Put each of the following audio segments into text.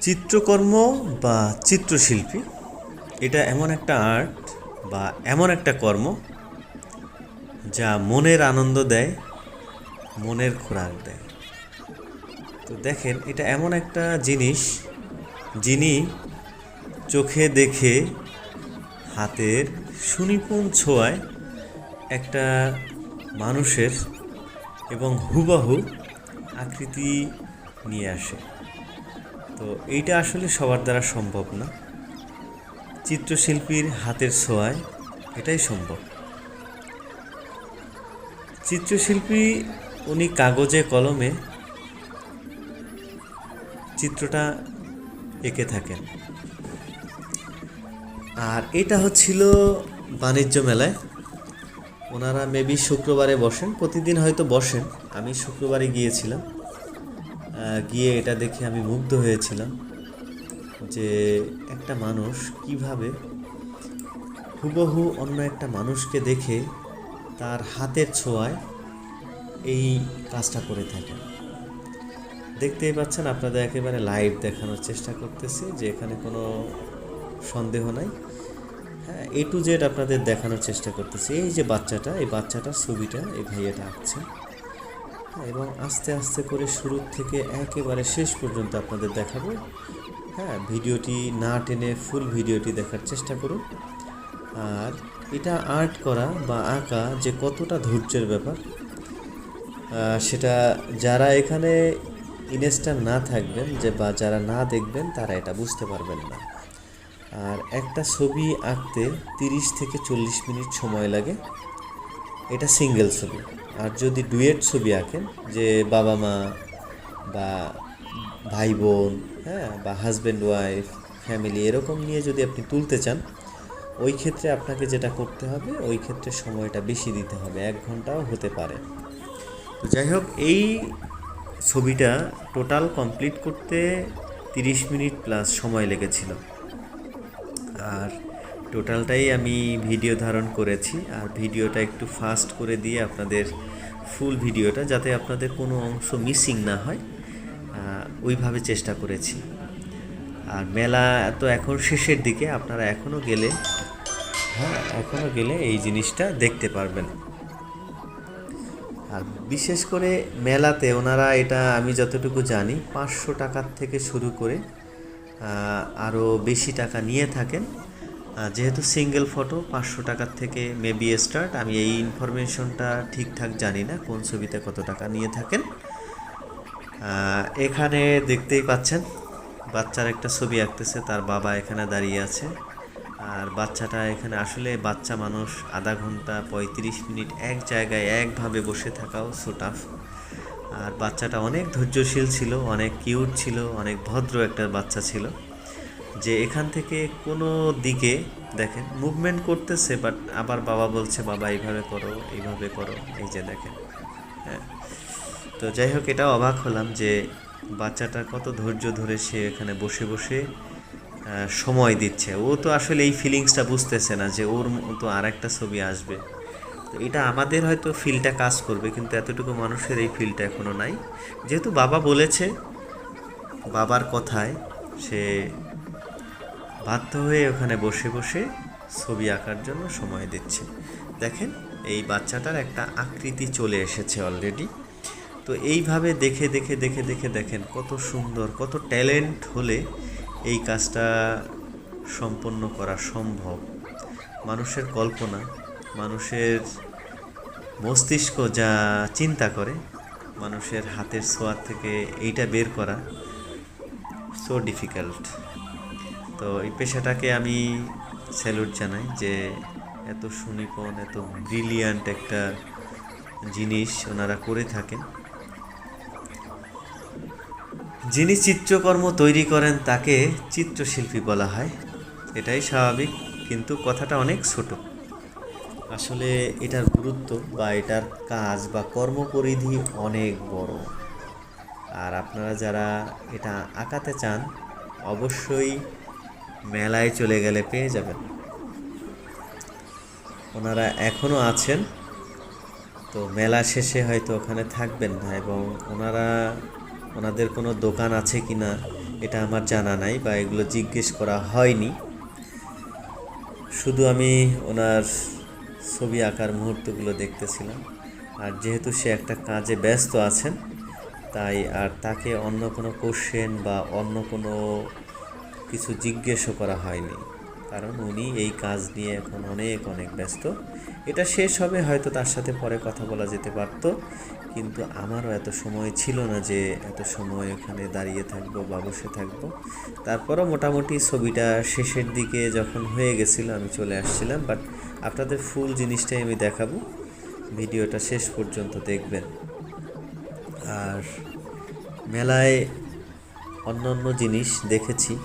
চিত্রকর্ম বা চিত্রশিল্পী, এটা এমন একটা আর্ট বা এমন একটা কর্ম যা মনের আনন্দ দেয়, মনের খোরাক দেয়। তো দেখেন, এটা এমন একটা জিনিস যিনি চোখে দেখে হাতের সুনিপুণ ছোঁয়ায় একটা মানুষের এবং হুবাহু আকৃতি নিয়ে আসে। তো এইটা আসলে সবার দ্বারা সম্ভব না। চিত্রশিল্পীর হাতের ছোঁয়ায় এটাই সম্ভব। চিত্রশিল্পী উনি কাগজে কলমে চিত্রটা এঁকে থাকেন। আর এটা হচ্ছিল বাণিজ্য মেলায়। ওনারা মেবি শুক্রবারে বসেন, প্রতিদিন হয়তো বসেন। আমি শুক্রবারে গিয়েছিলাম। গিয়ে এটা দেখে আমি মুগ্ধ হয়েছিলাম যে একটা মানুষ কীভাবে হুবহু অন্য একটা মানুষকে দেখে তার হাতের ছোঁয়ায় এই কাজটা করে থাকে। দেখতেই পাচ্ছেন, আপনাদের একেবারে লাইভ দেখানোর চেষ্টা করতেছি, যে এখানে কোনো সন্দেহ নাই। হ্যাঁ এ টু জেড আপনাদের দেখানোর চেষ্টা করতেছি। এই যে বাচ্চাটা, এই বাচ্চাটার ছবিটা, এই ভাইয়াটা আঁকছে। এবং আস্তে আস্তে করে শুরু থেকে একেবারে শেষ পর্যন্ত আপনাদের দেখাবো। হ্যাঁ ভিডিওটি না টেনে ফুল ভিডিওটি দেখার চেষ্টা করুন। আর এটা আর্ট করা বা আঁকা যে কতটা ধৈর্যের ব্যাপার সেটা যারা এখানে ইনস্টার না থাকবেন যে বা যারা না দেখবেন, তারা এটা বুঝতে পারবেন না। আর একটা ছবি আঁকতে তিরিশ থেকে চল্লিশ মিনিট সময় লাগে। এটা সিঙ্গেল ছবি। আর যদি ডুয়েট ছবি আঁকেন, যে বাবা মা বা ভাই বোন হ্যাঁ বা হাজব্যান্ড ওয়াইফ ফ্যামিলি এরকম নিয়ে যদি আপনি তুলতে চান, ওই ক্ষেত্রে আপনাকে যেটা করতে হবে, ওই ক্ষেত্রে সময়টা বেশি দিতে হবে, এক ঘন্টাও হতে পারে। তো যাই হোক, এই ছবিটা টোটাল কমপ্লিট করতে তিরিশ মিনিট প্লাস সময় লেগেছিল। আর টোটালটাই আমি ভিডিও ধারণ করেছি, আর ভিডিওটা একটু ফাস্ট করে দিয়ে আপনাদের ফুল ভিডিওটা যাতে আপনাদের কোনো অংশ মিসিং না হয় ওইভাবে চেষ্টা করেছি। আর মেলা তো এখন শেষের দিকে, আপনারা এখনও গেলে হ্যাঁ এখনও গেলে এই জিনিসটা দেখতে পারবেন। আর বিশেষ করে মেলাতে ওনারা এটা আমি যতটুকু জানি, পাঁচশো টাকার থেকে শুরু করে আরও বেশি টাকা নিয়ে থাকেন। যেহেতু সিঙ্গেল ফটো পাঁচশো টাকার থেকে মেবি স্টার্ট আমি এই ইনফরমেশনটা ঠিকঠাক জানি না, কোন ছবিতে কত টাকা নিয়ে থাকেন। এখানে দেখতেই পাচ্ছেন, বাচ্চার একটা ছবি আঁকতেছে, তার বাবা এখানে দাঁড়িয়ে আছে। আর বাচ্চাটা এখানে আসলে বাচ্চা মানুষ আধা ঘণ্টা পঁয়ত্রিশ মিনিট এক জায়গায় একভাবে বসে থাকাও সো টাফ আর বাচ্চাটা অনেক ধৈর্যশীল ছিল, অনেক কিউট ছিল, অনেক ভদ্র একটা বাচ্চা ছিল। যে এখান থেকে কোনো দিকে দেখেন মুভমেন্ট করতেছে বাট আবার বাবা বলছে, বাবা, এইভাবে করো এইভাবে করো। এই যে দেখেন হ্যাঁ। তো যাই হোক এটা অবাক হলাম যে বাচ্চাটা কত ধৈর্য ধরে সে এখানে বসে বসে সময় দিচ্ছে। ও তো আসলে এই ফিলিংসটা বুঝতেছে না যে ওর মতো আর একটা ছবি আসবে। তো এটা আমাদের হয়তো ফিলটা কাজ করবে, কিন্তু এতটুকু মানুষের এই ফিলটা এখনও নাই। যেহেতু বাবা বলেছে, বাবার কথায় সে বাধ্য হয়ে ওখানে বসে বসে ছবি আঁকার জন্য সময় দিচ্ছে। দেখেন, এই বাচ্চাটার একটা আকৃতি চলে এসেছে অলরেডি তো এইভাবে দেখে দেখে দেখে দেখে দেখেন কত সুন্দর, কত ট্যালেন্ট হলে এই কাজটা সম্পন্ন করা সম্ভব। মানুষের কল্পনা, মানুষের মস্তিষ্ক যা চিন্তা করে, মানুষের হাতের ছোঁয়ার থেকে এইটা বের করা সো ডিফিকাল্ট তো এই পেশাটাকে আমি স্যালুট জানাই যে এত সুনিপন এত ব্রিলিয়ান্ট একটা জিনিস ওনারা করে থাকেন। যিনি চিত্রকর্ম তৈরি করেন তাকে চিত্রশিল্পী বলা হয়। এটাই স্বাভাবিক, কিন্তু কথাটা অনেক ছোট। আসলে এটার গুরুত্ব বা এটার কাজ বা কর্মপরিধি অনেক বড়। আর আপনারা যারা এটা আঁকাতে চান, অবশ্যই মেলায় চলে গেলে পেয়ে যাবেন। ওনারা এখনও আছেন, তো মেলা শেষে হয়তো ওখানে থাকবেন না এবং ওনারা, ওনাদের কোনো দোকান আছে কি না এটা আমার জানা নাই বা এগুলো জিজ্ঞেস করা হয়নি। শুধু আমি ওনার ছবি আঁকার মুহূর্তগুলো দেখতেছিলাম। আর যেহেতু সে একটা কাজে ব্যস্ত আছেন, তাই আর তাকে অন্য কোনো কোশ্চেন বা অন্য কোনো কিছু জিজ্ঞেসও করা হয়নি। কারণ উনি এই কাজ নিয়ে এখন অনেক অনেক ব্যস্ত। এটা শেষ হবে, হয়তো তার সাথে পরে কথা বলা যেতে পারত। কিন্তু আমারও এত সময় ছিল না যে এত সময় ওখানে দাঁড়িয়ে থাকব বা বসে থাকব। তারপরও মোটামুটি ছবিটা শেষের দিকে যখন হয়ে গেছিল, আমি চলে আসছিলাম। বাট আপনাদের ফুল জিনিসটাই আমি দেখাবো। ভিডিওটা শেষ পর্যন্ত দেখবেন। আর মেলায় অন্য অন্য জিনিস দেখেছি।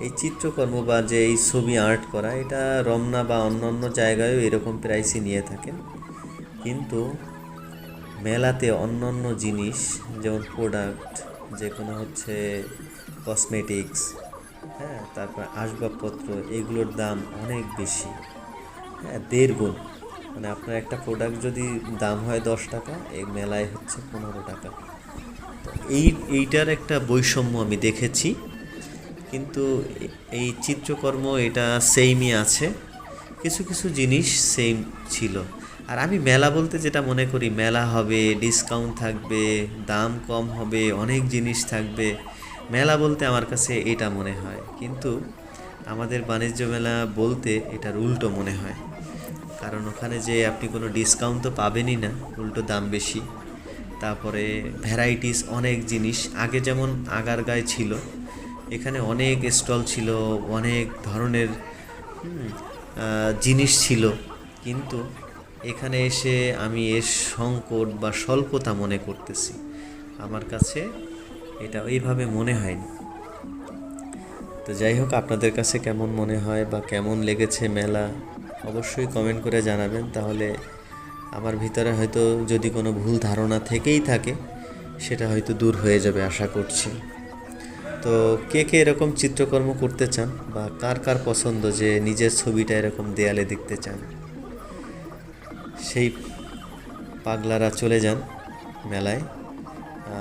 এই চিত্রকর্ম বা যে এই ছবি আর্ট করা, এটা রমনা বা অন্য অন্য জায়গায়ও এরকম প্রাইসই নিয়ে থাকেন। কিন্তু মেলাতে অন্য অন্য জিনিস, যেমন প্রোডাক্ট যে কোনো হচ্ছে কসমেটিক্স হ্যাঁ তারপর আসবাবপত্র, এগুলোর দাম অনেক বেশি। হ্যাঁ দেড় গুণ। মানে আপনার একটা প্রোডাক্ট যদি দাম হয় দশ টাকা, এই মেলায় হচ্ছে পনেরো টাকা। তো এই, এইটার একটা বৈষম্য আমি দেখেছি। কিন্তু এই চিত্রকর্ম এটা সেমই আছে। কিছু কিছু জিনিস সেম ছিল। আর আমি মেলা বলতে যেটা মনে করি, মেলা হবে ডিসকাউন্ট থাকবে, দাম কম হবে, অনেক জিনিস থাকবে। মেলা বলতে আমার কাছে এটা মনে হয়। কিন্তু আমাদের বাণিজ্য মেলা বলতে এটার উল্টো মনে হয়। কারণ ওখানে যে আপনি কোনো ডিসকাউন্ট তো পাবেনই না, উল্টো দাম বেশি। তারপরে ভ্যারাইটিস অনেক জিনিস। আগে যেমন আগারগায় ছিল এখানে অনেক স্টল ছিল, অনেক ধরনের জিনিস ছিল। কিন্তু এখানে এসে আমি এর সংকট বা স্বল্পতা মনে করতেছি। আমার কাছে এটা ওইভাবে মনে হয়নি। তো যাই হোক, আপনাদের কাছে কেমন মনে হয় বা কেমন লেগেছে মেলা, অবশ্যই কমেন্ট করে জানাবেন। তাহলে আমার ভিতরে হয়তো যদি কোনো ভুল ধারণা থেকেই থাকে, সেটা হয়তো দূর হয়ে যাবে, আশা করছি। তো কে কে এরকম চিত্রকর্ম করতে চান বা কার কার পছন্দ যে নিজের ছবিটা এরকম দেয়ালে দেখতে চান? সেই পাগলারা চলে যান মেলায়।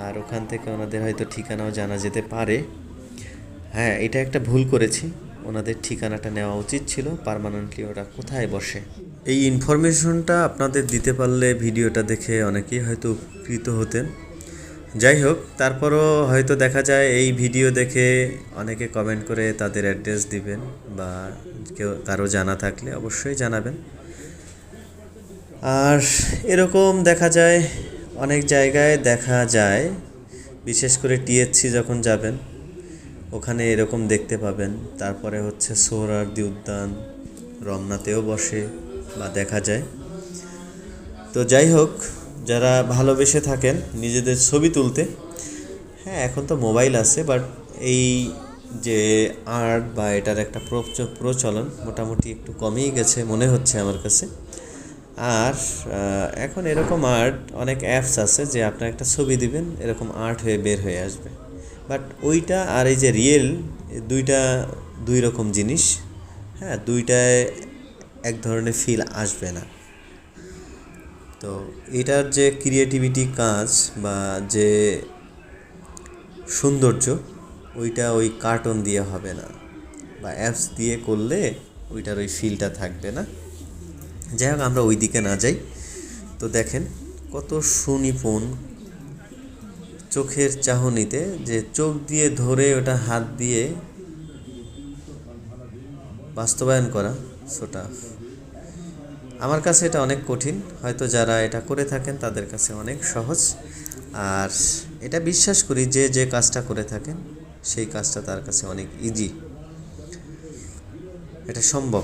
আর ওখান থেকে ওনাদের হয়তো ঠিকানাও জানা যেতে পারে। হ্যাঁ এটা একটা ভুল করেছি। ওনাদের ঠিকানাটা নেওয়া উচিত ছিল। পার্মানেন্টলি ওরা কোথায় বসে? এই ইনফরমেশনটা আপনাদের দিতে পারলে ভিডিওটা দেখে অনেকেই হয়তো উপকৃত হতেন। যাই হোক তারপরও হয়তো দেখা যায় এই ভিডিও দেখে অনেকে কমেন্ট করে তাদের অ্যাড্রেস দিবেন বা কেউ, কারও জানা থাকলে অবশ্যই জানাবেন। আর এরকম দেখা যায়, অনেক জায়গায় দেখা যায়, বিশেষ করে টিএসসি যখন যাবেন, ওখানে এরকম দেখতে পাবেন। তারপরে হচ্ছে সোহরার্দি উদ্যান, রমনাতেও বসে বা দেখা যায়। তো যাই হোক যারা ভালোবেসে থাকেন নিজেদের ছবি তুলতে হ্যাঁ এখন তো মোবাইল আছে বাট এই যে আর্ট বা এটার একটা প্রচ- প্রচলন মোটামুটি একটু কমেই গেছে মনে হচ্ছে আমার কাছে। আর এখন এরকম আর্ট অনেক অ্যাপস আছে যে আপনার একটা ছবি দিবেন, এরকম আর্ট হয়ে বের হয়ে আসবে। বাট ওইটা আর এই যে রিয়েল দুইটা, দুই রকম জিনিস হ্যাঁ দুইটায় এক ধরনের ফিল আসবে না। তো এটার যে ক্রিয়েটিভিটি কাজ বা যে সৌন্দর্য, ওইটা ওই কার্টুন দিয়ে হবে না। বা অ্যাপস দিয়ে করলে ওইটার ওই ফিলটা থাকবে না। যাই হোক, আমরা ওই দিকে না যাই। তো দেখেন কত সুনিপুণ চোখের চাহনিতে যে চোখ দিয়ে ধরে ওটা হাত দিয়ে বাস্তবায়ন করা সোটা আমার কাছে এটা অনেক কঠিন। হয়তো যারা এটা করে থাকেন, তাদের কাছে অনেক সহজ। আর এটা বিশ্বাস করি যে যে কাজটা করে থাকেন, সেই কাজটা তার কাছে অনেক ইজি এটা সম্ভব।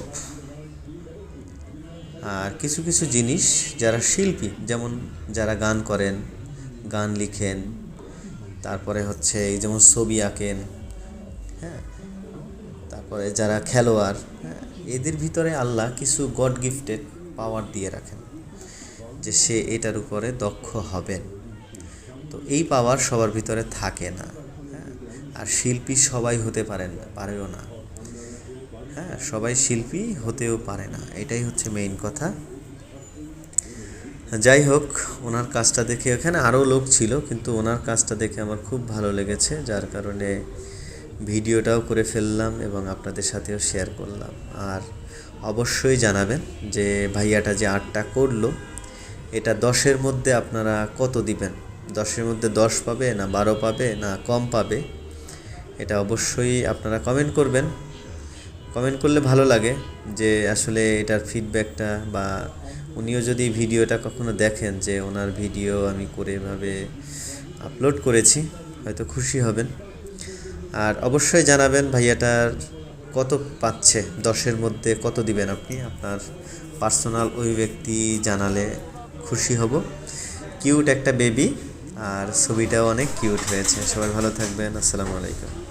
আর কিছু কিছু জিনিস যারা শিল্পী, যেমন যারা গান করেন, গান লিখেন, তারপরে হচ্ছে এই যেমন ছবি আঁকেন হ্যাঁ? তারপরে যারা খেলোয়াড় হ্যাঁ? এদের ভিতরে আল্লাহ কিছু গড গিফটেড পাওয়ার দিয়ে রাখেন, যে সে এটার উপরে দক্ষ হবেন। তো এই পাওয়ার সবার ভিতরে থাকে না হ্যাঁ? আর শিল্পী সবাই হতে পারেন না, পারেও না। হ্যাঁ সবাই শিল্পী হতেও পারে না, এটাই হচ্ছে মেইন কথা। যাই হোক, ওনার কাজটা দেখে এখানে আরও লোক ছিল, কিন্তু ওনার কাজটা দেখে আমার খুব ভালো লেগেছে, যার কারণে ভিডিওটাও করে ফেললাম এবং আপনাদের সাথেও শেয়ার করলাম। আর অবশ্যই জানাবেন যে ভাইয়াটা যে আর্টটা করল, এটা দশের মধ্যে আপনারা কত দিবেন? দশের মধ্যে দশ পাবে না বারো পাবে না কম পাবে? এটা অবশ্যই আপনারা কমেন্ট করবেন। কমেন্ট করলে ভালো লাগে যে আসলে এটার ফিডব্যাকটা বা উনিও যদি ভিডিওটা কখনো দেখেন যে ওনার ভিডিও আমি করে এভাবে আপলোড করেছি, হয়তো খুশি হবেন। আর অবশ্যই জানাবেন ভাইয়াটার কত পাচ্ছে? দশের মধ্যে কত দিবেন আপনি? আপনার পার্সোনাল ওই ব্যক্তি জানালে খুশি হব। কিউট একটা বেবি, আর ছবিটাও অনেক কিউট হয়েছে। সবাই ভালো থাকবেন। আসসালামু আলাইকুম।